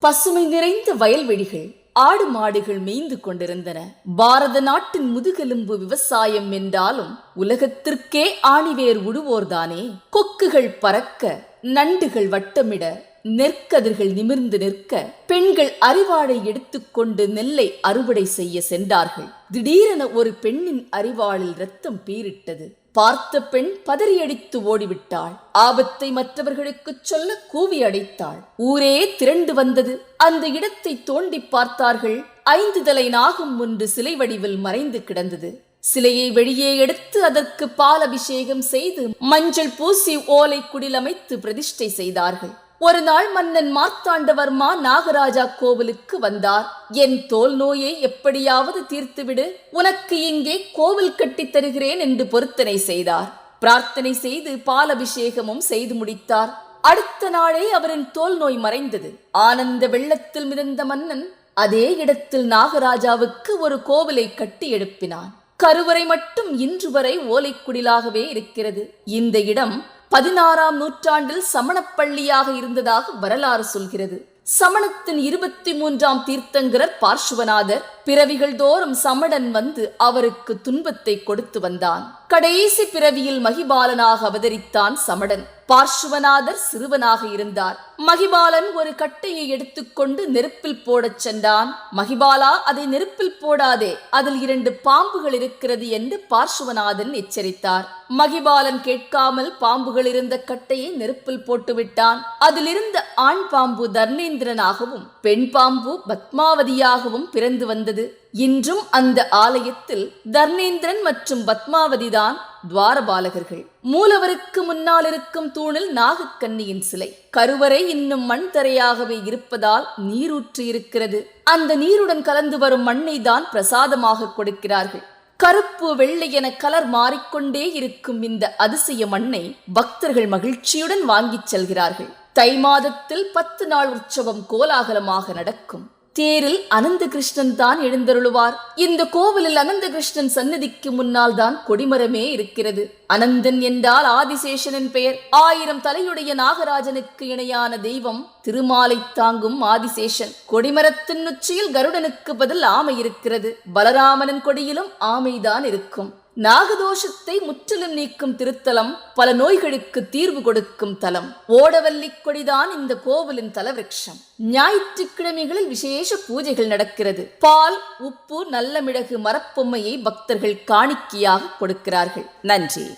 பசுமை நிறைந்த வயல்வெளிகள் ஆடு மாடுகள் மேய்ந்து கொண்டிருந்தன. பாரத நாட்டின் முதுகெலும்பு விவசாயம் என்றாலும் உலகத்திற்கே ஆணிவேர் உடுவோர்தானே கொக்குகள் பறக்க நண்டுகள் வட்டமிட நெற்கதிர்கள் நிமிர்ந்து நிற்க பெண்கள் அரிவாளை எடுத்துக்கொண்டு நெல்லை அறுவடை செய்ய சென்றார்கள். திடீரென ஒரு பெண்ணின் அறிவாளில் ரத்தம் பீரிட்டது பார்த்த பெண் பதறியடித்து ஓடிவிட்டாள். ஆபத்தை மற்றவர்களுக்குச் சொல்ல கூவி அடைத்தாள். ஊரே திரண்டு வந்தது. அந்த இடத்தை தோண்டி பார்த்தார்கள். ஐந்து தலை நாகம் ஒன்று சிலை வடிவில் மறைந்து கிடந்தது. சிலையை வெளியே எடுத்து அதற்கு பால் அபிஷேகம் செய்து மஞ்சள் பூசி ஓலை குடில் அமைத்து பிரதிஷ்டை செய்தார்கள். ஒரு நாள் மன்னன் மார்த்தாண்டவர்மா நாகராஜா கோவிலுக்கு வந்தார். என் தோல் நோயை எப்படியாவது தீர்த்துவிடு உனக்கு இங்கே கோவில் கட்டித் தருகிறேன் என்று பொருத்தனை செய்தார். பிரார்த்தனை செய்து பாலபிஷேகமும் செய்து முடித்தார். அடுத்த நாளே அவரின் தோல் நோய் மறைந்தது. ஆனந்த வெள்ளத்தில் மிதந்த மன்னன் அதே இடத்தில் நாகராஜாவுக்கு ஒரு கோவிலை கட்டி எழுப்பினான். கருவறை மட்டும் இன்று வரை ஓலைக்குடிலாகவே இருக்கிறது. இந்த இடம் பதினாறாம் நூற்றாண்டில் சமணப்பள்ளியாக இருந்ததாக வரலாறு சொல்கிறது. சமணத்தின் இருபத்தி மூன்றாம் தீர்த்தங்கரர் பார்ஷுவநாதர் பிறவிகள் தோறும் சமணன் வந்து அவருக்கு துன்பத்தை கொடுத்து வந்தான். கடைசி பிறவியில் மகிபாலனாக அவதரித்தான் சமடன் பார்ஷுவநாதர் சிறுவனாக இருந்தார். மகிபாலன் ஒரு கட்டையை எடுத்துக்கொண்டு நெருப்பில் போடச் சென்றான். மகிபாலா அதை நெருப்பில் போடாதே. அதில் இரண்டு பாம்புகள் இருக்கிறது என்று பார்சுவநாதன் எச்சரித்தார். மகிபாலன் கேட்காமல் பாம்புகள் இருந்த கட்டையை நெருப்பில் போட்டுவிட்டான். அதிலிருந்த ஆண் பாம்பு தர்ணேந்திரனாகவும் பெண் பாம்பு பத்மாவதியாகவும் பிறந்து வந்தது. இன்றும் அந்த ஆலயத்தில் தர்ணேந்திரன் மற்றும் பத்மாவதிதான் துவாரபாலகர்கள். மூலவருக்கு முன்னால் இருக்கும் தூணில் நாகக்கன்னியின் சிலை கருவறை இன்னும் மண் தரையாகவே இருப்பதால் நீரூற்று இருக்கிறது அந்த நீருடன் கலந்து வரும் மண்ணை தான் பிரசாதமாக கொடுக்கிறார்கள். கருப்பு வெள்ளை என கலர் மாறிக்கொண்டே இருக்கும் இந்த அதிசய மண்ணை பக்தர்கள் மகிழ்ச்சியுடன் வாங்கிச் செல்கிறார்கள். தை மாதத்தில் பத்து நாள் உற்சவம் கோலாகலமாக நடக்கும். தேரில் அனந்த கிருஷ்ணன் தான் எழுந்தருளுவார். இந்த கோவிலில் அனந்த கிருஷ்ணன் சன்னதிக்கு முன்னால் தான் கொடிமரமே இருக்கிறது. அனந்தன் என்றால் ஆதிசேஷனின் பெயர். ஆயிரம் தலையுடைய நாகராஜனுக்கு இணையான தெய்வம் திருமாலை தாங்கும் ஆதிசேஷன். கொடிமரத்தின் உச்சியில் கருடனுக்கு பதில் ஆமை இருக்கிறது. பலராமனின் கொடியிலும் ஆமைதான் இருக்கும். நாகதோஷத்தை முற்றிலும் நீக்கும் திருத்தலம் பல நோய்களுக்கு தீர்வு கொடுக்கும் தலம். ஓடவல்லி கொடிதான் இந்த கோவிலின் தலவிருட்சம். ஞாயிற்றுக்கிழமைகளில் விசேஷ பூஜைகள் நடக்கிறது. பால் உப்பு நல்ல மிளகு மரப்பொம்மையை பக்தர்கள் காணிக்கையாக கொடுக்கிறார்கள். நன்றி.